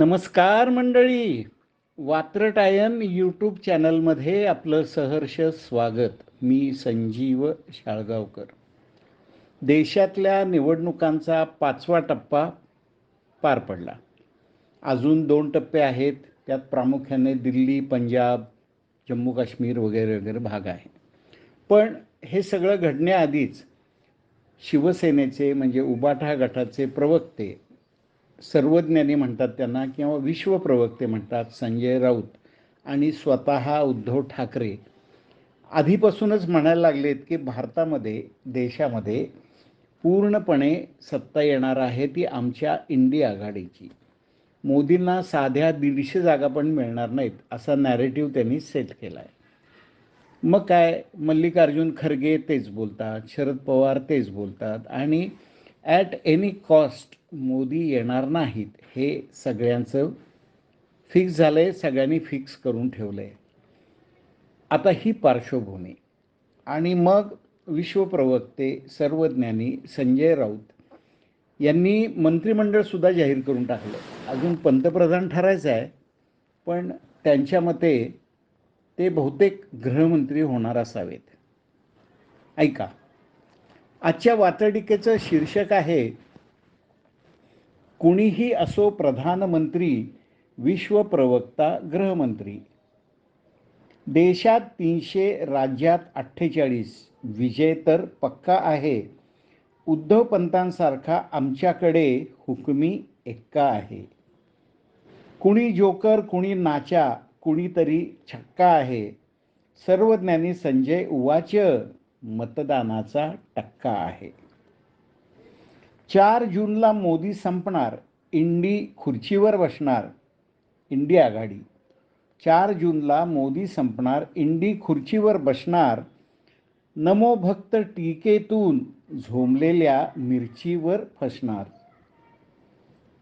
नमस्कार मंडळी. वात्रटायन यूट्यूब चॅनलमध्ये आपलं सहर्ष स्वागत. मी संजीव शाळगावकर. देशातल्या निवडणुकांचा पाचवा टप्पा पार पडला. अजून दोन टप्पे आहेत. त्यात प्रामुख्याने दिल्ली पंजाब जम्मू काश्मीर वगैरे वगैरे भाग आहे पण हे सगळं घडण्याआधीच शिवसेनेचे म्हणजे उबाठा गटाचे प्रवक्ते सर्वज्ञानी म्हणतात त्यांना किंवा विश्वप्रवक्ते म्हणतात संजय राऊत आणि स्वतः उद्धव ठाकरे आधीपासूनच म्हणायला लागलेत की भारतामध्ये देशामध्ये पूर्णपणे सत्ता येणार आहे ती आमच्या इंडिया आघाडीची. मोदींना साध्या दीडशे जागा पण मिळणार नाहीत असा नॅरेटिव्ह त्यांनी सेट केला आहे मग काय? मल्लिकार्जुन खरगे तेच बोलतात शरद पवार तेच बोलतात आणि ॲट एनी कॉस्ट मोदी येणार नाहीत हे सगळ्यांचं फिक्स झालं आहे सगळ्यांनी फिक्स करून ठेवलं आहे आता ही पार्श्वभूमी. आणि मग विश्वप्रवक्ते सर्वज्ञानी संजय राऊत यांनी मंत्रिमंडळसुद्धा जाहीर करून टाकलं. अजून पंतप्रधान ठरायचं आहे पण त्यांच्या मते ते बहुतेक गृहमंत्री होणार असावेत. ऐका. आजच्या वातडिकेचं शीर्षक आहे कुणीही असो प्रधानमंत्री विश्वप्रवक्ता गृहमंत्री. देशात तीनशे राज्यात अठ्ठेचाळीस. विजय तर पक्का आहे. उद्धव पंतांसारखा आमच्याकडे हुकमी एक्का आहे. कुणी जोकर कुणी नाचा कुणीतरी छक्का आहे. सर्वज्ञानी संजय उवाच मतदानाचा टक्का आहे. चार जूनला मोदी संपणार इंडी खुर्चीवर बसणार इंडी आघाडी. चार जूनला मोदी संपणार इंडी खुर्चीवर बसणार नमो भक्त टीकेतून झोंबलेल्या मिरचीवर फसणार.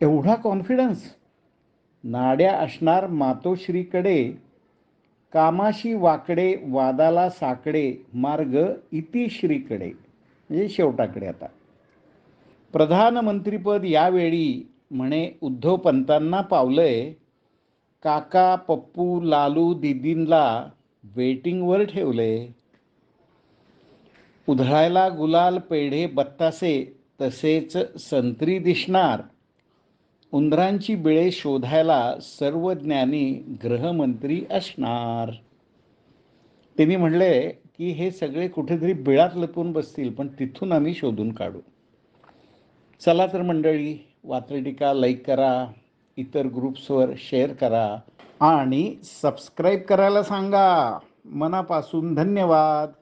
एवढा कॉन्फिडन्स नाड्या असणार मातोश्रीकडे कामाशी वाकडे वादाला साकडे मार्ग इतिश्रीकडे. म्हणजे शेवटाकडे आता. प्रधानमंत्रीपद यावेळी म्हणे उद्धव पंतांना पावलंय. काका पप्पू लालू दिदींला वेटिंगवर ठेवले उधळायला गुलाल पेढे बत्तासे तसेच संत्री दिसणार. उंदरांची बिळे शोधायला सर्व ज्ञानी गृहमंत्री असणार. त्यांनी म्हणले की हे सगळे कुठेतरी बिळात लपून बसतील पण तिथून आम्ही शोधून काढू. चला तर मंडळी वात्रटिका लाईक करा इतर ग्रुप्सवर शेअर करा आणि सबस्क्राईब करायला सांगा. मनापासून धन्यवाद.